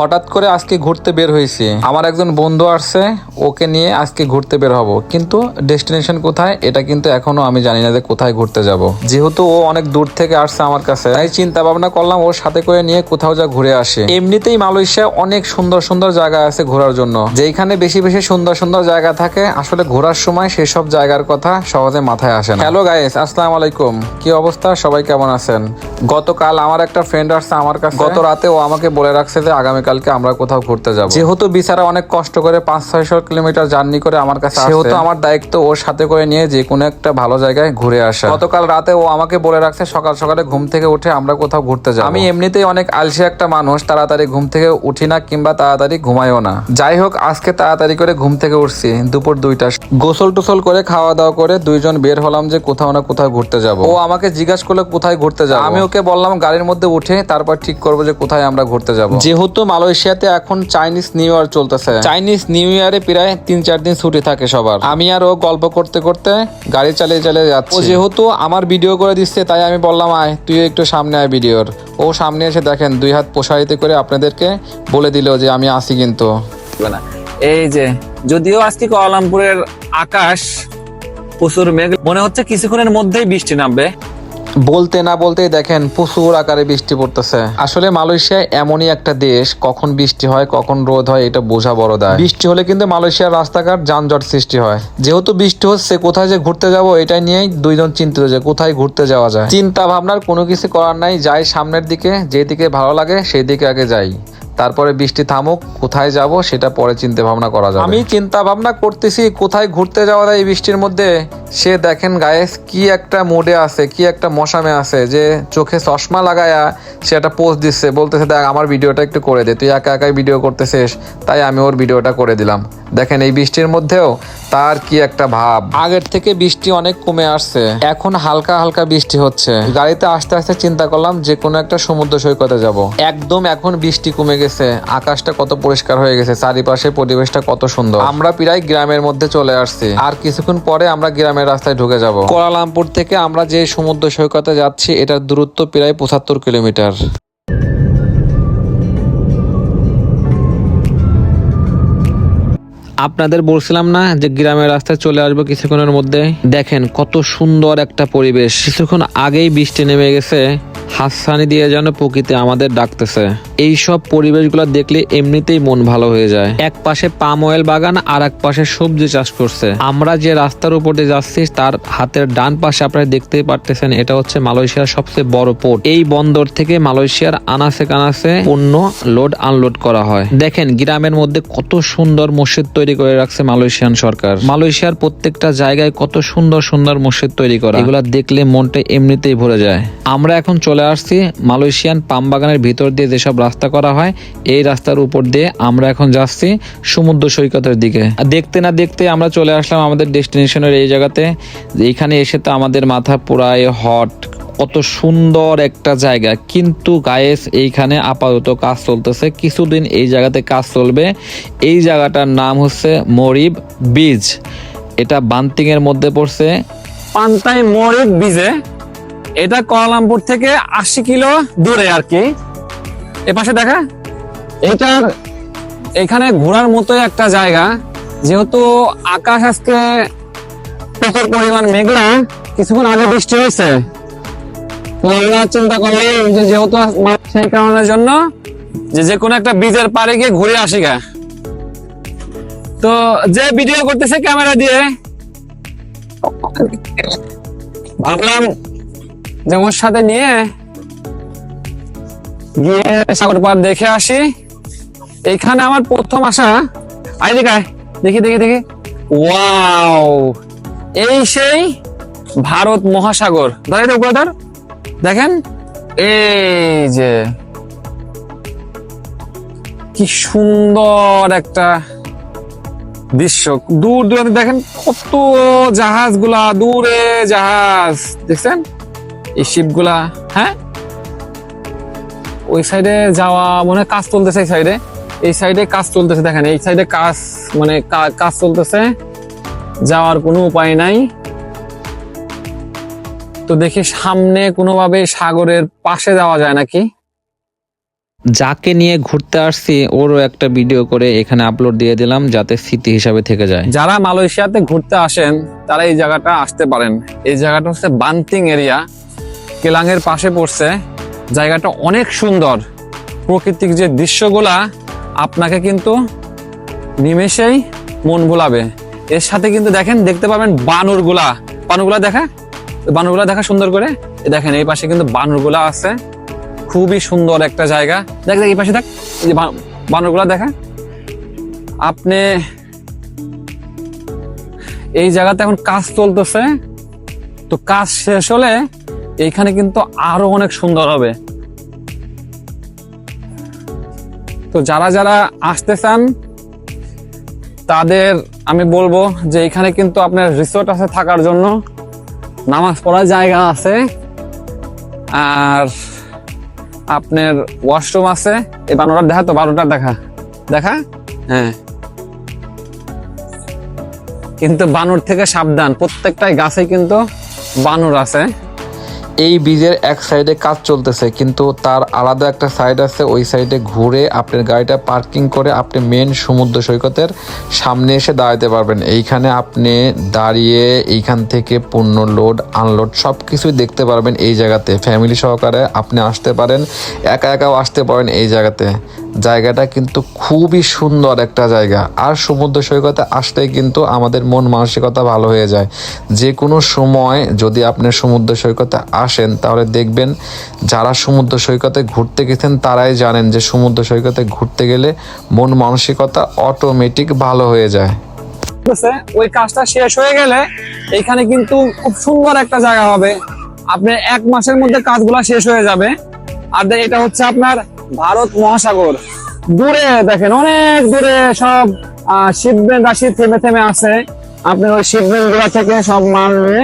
হঠাৎ করে আজকে ঘুরতে বের হয়েছি। আমার একজন বন্ধু আসছে, ওকে নিয়ে আজকে ঘুরতে বের হব। কিন্তু ডেস্টিনেশন কোথায়, এটা কিন্তু এখনও আমি জানি না যে কোথায় ঘুরতে যাব। যেহেতু ও অনেক দূর থেকে আসছে আমার কাছে, তাই চিন্তা ভাবনা করলাম ওর সাথে করে নিয়ে কোথাও যা ঘুরে আসে। এমনিতেই মালয়েশিয়া অনেক সুন্দর সুন্দর জায়গা আছে ঘোরার জন্য। যেখানে বেশি বেশি সুন্দর সুন্দর জায়গা থাকে, আসলে ঘোরার সময় সেসব জায়গার কথা সহজে মাথায় আসে না। হ্যালো গাইস আসসালামু আলাইকুম। কি অবস্থা? সবাই কেমন আছেন? গতকাল আমার একটা ফ্রেন্ড আসছে আমার কাছে। গত রাতে ও আমাকে বলে রাখছে যে আগামীকালকে আমরা কোথাও ঘুরতে যাব। যেহেতু বিচারা অনেক কষ্ট করে পাঁচ ছয়শো কিলোমিটার জার্নি করে আমার কাছে সেহেতু আমার দায়িত্ব ওর সাথে করে নিয়ে যে কোনো একটা ভালো জায়গায় ঘুরে আসা। গতকাল রাতে ও আমাকে বলে রাখছে সকাল সকালে ঘুম থেকে উঠে আমরা কোথাও ঘুরতে যাব। আমি এমনিতেই অনেক আলসি একটা মানুষ তাড়াতাড়ি ঘুম থেকে উঠি না কিংবা তাড়াতাড়ি ঘুমাইও না। যাই হোক আজকে তাড়াতাড়ি করে ঘুম থেকে উঠছি দুপুর দুইটা। গোসল টোসল করে খাওয়া দাওয়া করে দুইজন বের হলাম যে কোথাও না কোথাও ঘুরতে যাব। ও আমাকে জিজ্ঞাসা করল কোথায় ঘুরতে যাব? আমি ওকে বললাম গাড়ির মধ্যে উঠে তারপর ঠিক করব যে কোথায় আমরা ঘুরতে যাব। যেহেতু মালয়েশিয়াতে এখন চাইনিজ নিউ ইয়ার চলতেছে। চাইনিজ নিউ ইয়ারে প্রায় তিন চার দিন ছুটি থাকে সবার। আমি আর ও গল্প করতে করতে গাড়ি চালিয়ে চালিয়ে যাচ্ছি। যেহেতু আমার ভিডিও করে দিচ্ছে, তাই আমি বললাম, আয় তুই একটু সামনে আয় ভিডিওর। ও সামনে এসে দেখেন, দুই হাত প্রসারিত করে আপনাদেরকে বলে দিল যে আমি আসি কিন্তু। থাকবে না এই যে, যদিও আজকে কোয়ালামপুরের আকাশ প্রচুর মেঘ মনে হচ্ছে কিছুক্ষণের মধ্যেই বৃষ্টি নামবে। বলতে না বলতেই দেখেন প্রচুর আকারে বৃষ্টি পড়তেছে। আসলে মালয়েশিয়া এমনই একটা দেশ, কখন বৃষ্টি হয়, কখন রোদ হয়, এটা বোঝা বড় দায়। বৃষ্টি হলে কিন্তু মালয়েশিয়ার রাস্তাঘাট যানজট সৃষ্টি হয়। যেহেতু বৃষ্টি হচ্ছে, কোথায় যে ঘুরতে যাব, এটাই নিয়েই দুইজন চিন্তিত যে কোথায় ঘুরতে যাওয়া যায়। চিন্তা ভাবনার কোনো কিছু করার নাই, যাই সামনের দিকে, যেদিকে ভালো লাগে সেই দিকে আগে যাই। তারপরে বৃষ্টি থামুক, কোথায় যাব সেটা পরে চিন্তা ভাবনা করা যাবে। আমি চিন্তা ভাবনা করতেছি, কোথায় ঘুরতে যাওয়া যায় এই বৃষ্টির মধ্যে? সে দেখেন গায়ে কি একটা মোডে আছে, কি একটা মশামে আছে, যে চোখে চশমা লাগায়া সে একটা পোস্ট দিচ্ছে, বলতেছে, দেখ, আমার ভিডিওটা একটু করে দে, তুই একা একাই ভিডিও করতেছিস, তাই আমি ওর ভিডিওটা করে দিলাম। দেখেন এই বৃষ্টির মধ্যেও তার কি একটা ভাব? আগের থেকে বৃষ্টি অনেক কমে আসছে। এখন হালকা হালকা বৃষ্টি হচ্ছে। গাড়িতে আস্তে আস্তে চিন্তা করলাম যে কোনো একটা সমুদ্র সৈকতে যাব। একদম এখন বৃষ্টি কমে গেছে। আকাশটা কত পরিষ্কার হয়ে গেছে। চারিপাশে পরিবেশটা কত সুন্দর। আমরা প্রায় গ্রামের মধ্যে চলে আসছি। আর কিছুক্ষণ পরে আমরা গ্রামের রাস্তায় ঢুকে যাব। কোয়ালালামপুর থেকে আমরা যে সমুদ্র সৈকতে যাচ্ছি, এটার দূরত্ব প্রায় পঁচাত্তর কিলোমিটার। আপনাদের বলছিলাম না যে গ্রামের রাস্তায় চলে আসব কিছুক্ষণের মধ্যে। দেখেন কত সুন্দর একটা পরিবেশ। কিছুক্ষণ আগেই বৃষ্টি নেমে গেছে। হাতছানি দিয়ে যেন প্রকৃতি আমাদের ডাকতেছে। এই সব পরিবেশগুলো দেখলে এমনিতেই মন ভালো হয়ে যায়। এক পাশে পাম অয়েল বাগান আর এক পাশে সবজি চাষ করছে। আমরা যে রাস্তার উপর দিয়ে যাচ্ছি, তার হাতের ডান পাশে আপনারা দেখতেই পারতেছেন, এটা হচ্ছে মালয়েশিয়ার সবচেয়ে বড় পোর্ট। এই বন্দর থেকে মালয়েশিয়ার আনাসে কানাসে পণ্য লোড আনলোড করা হয়। দেখেন গ্রামের মধ্যে কত সুন্দর মসজিদ তৈরি করে রাখছে মালয়েশিয়ান সরকার। মালয়েশিয়ার প্রত্যেকটা জায়গায় কত সুন্দর সুন্দর মসজিদ তৈরি করা। এগুলা দেখলে মনটা এমনিতেই ভরে যায়। আমরা এখন চলে আসছি। মালয়েশিয়ান পাম বাগানের ভিতর দিয়ে যেসব রাস্তা করা হয়, এই রাস্তার উপর দিয়ে আমরা এখন যাচ্ছি সমুদ্র সৈকতের দিকে। দেখতে না দেখতে আমরা চলে আসলাম আমাদের ডেস্টিনেশনের এই জায়গাতে। এইখানে এসে তো আমাদের মাথা পুরাই হট। কত সুন্দর একটা জায়গা। কিন্তু গায়েস এইখানে আপাতত কাজ চলতেছে। কিছুদিন এই জায়গাতে কাজ চলবে। এই জায়গাটার নাম হচ্ছে মরিব বীজ। এটা বান্তিং এর মধ্যে পড়ছে। পান্তাই মরিক বিজে এটা কোয়ালামপুর থেকে আশি কিলো দূরে আর কি। এ পাশে দেখা। এটার এখানে ঘোরার মতো একটা জায়গা। যেহেতু আকাশ আজকে প্রচুর পরিমাণ মেঘলা, কিছুক্ষণ আগে বৃষ্টি হয়েছে। আমরা চিন্তা করলাম যে যেহেতু সেই কারণের জন্য যে যে কোনো একটা বীজের পারে গিয়ে ঘুরে আসি গা। তো যে ভিডিও করতেছে ক্যামেরা দিয়ে। ভাবলাম যে ওর সাথে নিয়ে গিয়ে সাগর পার দেখে আসি। এখানে আমার প্রথম আসা। আই দেখায় দেখি দেখি দেখি। ওয়াও! এই সেই ভারত মহাসাগর। ধরে তো ধর। দেখেন? এই যে কি সুন্দর একটা দৃশ্য। দূর দূরান্তে দেখেন কত জাহাজগুলা দূরে জাহাজ। দেখছেন? এই শিপগুলা হ্যাঁ? ওই সাইডে যাওয়া মনে কাজ চলতেছে এই সাইডে এই সাইডে কাজ চলতেছে দেখেন এই সাইডে কাজ মানে কাজ চলতেছে। যাওয়ার কোনো উপায় নাই। তো দেখি সামনে কোনোভাবে সাগরের পাশে যাওয়া যায় নাকি? যাকে নিয়ে ঘুরতে আসছি ওরও একটা ভিডিও করে এখানে আপলোড দিয়ে দিলাম যাতে স্মৃতি হিসাবে থেকে যায়। যারা মালয়েশিয়াতে ঘুরতে আসেন তারা এই জায়গাটা আসতে পারেন। এই জায়গাটা হচ্ছে বান্তিং এরিয়া কেলাঙের পাশে পড়ছে। জায়গাটা অনেক সুন্দর। প্রাকৃতিক যে দৃশ্যগুলা, আপনাকে কিন্তু নিমেষেই মন ভোলাবে। এর সাথে কিন্তু দেখেন, দেখতে পাবেন বানরগুলা। বানরগুলা দেখা? বানরগুলা দেখা সুন্দর করে? দেখেন, এই পাশে কিন্তু বানরগুলা আছে। খুবই সুন্দর একটা জায়গা। দেখ দেখ, এই পাশে দেখ এই যে বানরগুলা দেখা? আপনি এই জায়গাতে এখন কাজ চলতেছে। তো কাজ শেষ হলে এইখানে কিন্তু আরও অনেক সুন্দর হবে। তো যারা যারা আসতে চান, তাদের আমি বলব যে এখানে কিন্তু আপনার রিসোর্ট আছে থাকার জন্য। নামাজ পড়ার জায়গা আছে। আর আপনার ওয়াশরুম আছে। এই বারোটার দেখা তো বারোটার দেখা। দেখা? হ্যাঁ। কিন্তু বানর থেকে সাবধান। প্রত্যেকটাই গাছে কিন্তু বানর আছে। এই ব্রিজের এক সাইডে কাজ চলতেছে, কিন্তু তার আলাদা একটা সাইড আছে, ওই সাইডে ঘুরে আপনার গাড়িটা পার্কিং করে আপনি মেন সমুদ্র সৈকতের সামনে এসে দাঁড়াতে পারবেন। এইখানে আপনি দাঁড়িয়ে এইখান থেকে পণ্য লোড, আনলোড সব কিছুই দেখতে পারবেন এই জায়গাতে। ফ্যামিলি সহকারে আপনি আসতে পারেন, একা একাও আসতে পারেন এই জায়গাতে। জায়গাটা কিন্তু খুবই সুন্দর একটা জায়গা। আর সমুদ্র সৈকতে আসতে কিন্তু আমাদের মন মানসিকতা ভালো হয়ে যায়। যে কোনো সময় যদি আপনি সমুদ্র সৈকতে আসেন, তাহলে দেখবেন যারা সমুদ্র সৈকতে ঘুরতে গেছেন, তারাই জানেন যে সমুদ্র সৈকতে ঘুরতে গেলে মন মানসিকতা অটোমেটিক ভালো হয়ে যায়। ওই কাজটা শেষ হয়ে গেলে এখানে কিন্তু খুব সুন্দর একটা জায়গা হবে। আপনি এক মাসের মধ্যে কাজগুলা শেষ হয়ে যাবে। আর এটা হচ্ছে আপনার ভারত মহাসাগর। দূরে দেখেন, অনেক দূরে সব শিপমেন্ট আসি থেমে থেমে আছে। আপনার ওই শিপমেন্টগুলা থেকে সব মানবে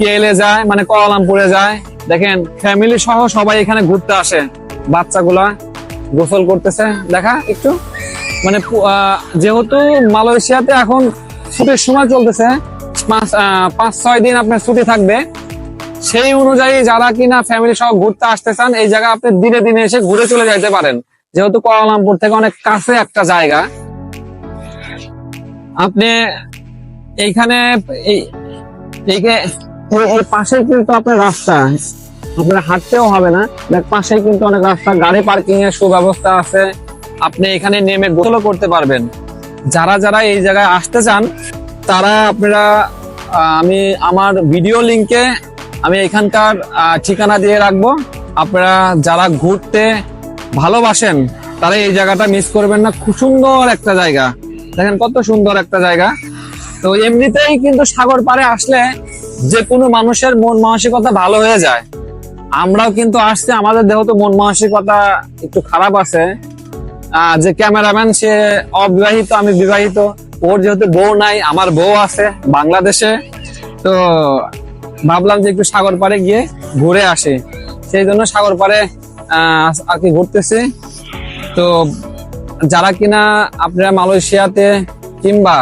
কেলে যায় মানে কলালামপুরে যায়। দেখেন ফ্যামিলি সহ সবাই এখানে ঘুরতে আসে। বাচ্চাগুলা গোসল করতেছে। দেখা, একটু। মানে যেহেতু মালয়েশিয়াতে এখন ছুটির সময় চলতেছে পাঁচ, ছয় দিন আপনার ছুটি থাকবে। সেই অনুযায়ী যারা কিনা ফ্যামিলি সহ ঘুরতে আসতে চান, এই জায়গা আপনি দিনে দিনে এসে ঘুরে চলে যাইতে পারেন। যেহেতু কুয়ালালামপুর থেকে অনেক কাছে একটা জায়গা। আপনি এইখানে পাশে কিন্তু আপনার রাস্তা। আপনার হাঁটতেও হবে না। দেখ পাশেই কিন্তু অনেক রাস্তা। গাড়ি পার্কিং এর সুব্যবস্থা আছে। আপনি এখানে নেমে গোসলও করতে পারবেন। যারা যারা এই জায়গায় আসতে চান, তারা আপনারা আমি আমার ভিডিও লিংকে আমি এখানকার ঠিকানা দিয়ে রাখব। আপনারা যারা ঘুরতে ভালোবাসেন, তারা এই জায়গাটা মিস করবেন না। খুব সুন্দর একটা জায়গা। দেখেন কত সুন্দর একটা জায়গা। তো এমনিতেই কিন্তু সাগর পাড়ে আসলে যে কোনো মানুষের মন মানসিকতা ভালো হয়ে যায়। আমরাও কিন্তু আসছি, আমাদের দেহ তো মন মানসিকতা একটু খারাপ আছে। যে ক্যামেরাম্যান, সে অবিবাহিত, আমি বিবাহিত। ওর যেহেতু বউ নাই, আমার বউ আছে বাংলাদেশে। তো ভাবলাম যে একটু সাগর পাড়ে গিয়ে ঘুরে আসে। সেই জন্য সাগর পাড়ে আর কি ঘুরতেছি। তো যারা কিনা আপনারা মালয়েশিয়াতে কিংবা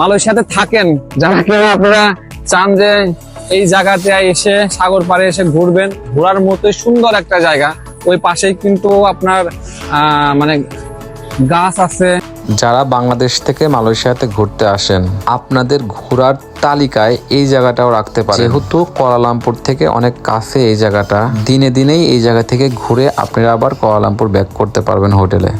মালয়েশিয়াতে থাকেন, যারা কিনা আপনারা চান যে এই জায়গাতে এসে সাগর পাড়ে এসে ঘুরবেন, ঘোরার মতোই সুন্দর একটা জায়গা। ওই পাশেই কিন্তু আপনার মানে গাছ আছে যারা বাংলাদেশ থেকে মালয়েশিয়াতে ঘুরতে আসেন, আপনাদের ঘোরার তালিকায় এই জায়গাটাও রাখতে পারে যেহেতু কোয়ালালামপুর থেকে অনেক কাছে এই জায়গাটা, দিনে দিনেই এই জায়গা থেকে ঘুরে আপনারা আবার কোয়ালালামপুর ব্যাক করতে পারবেন হোটেলে।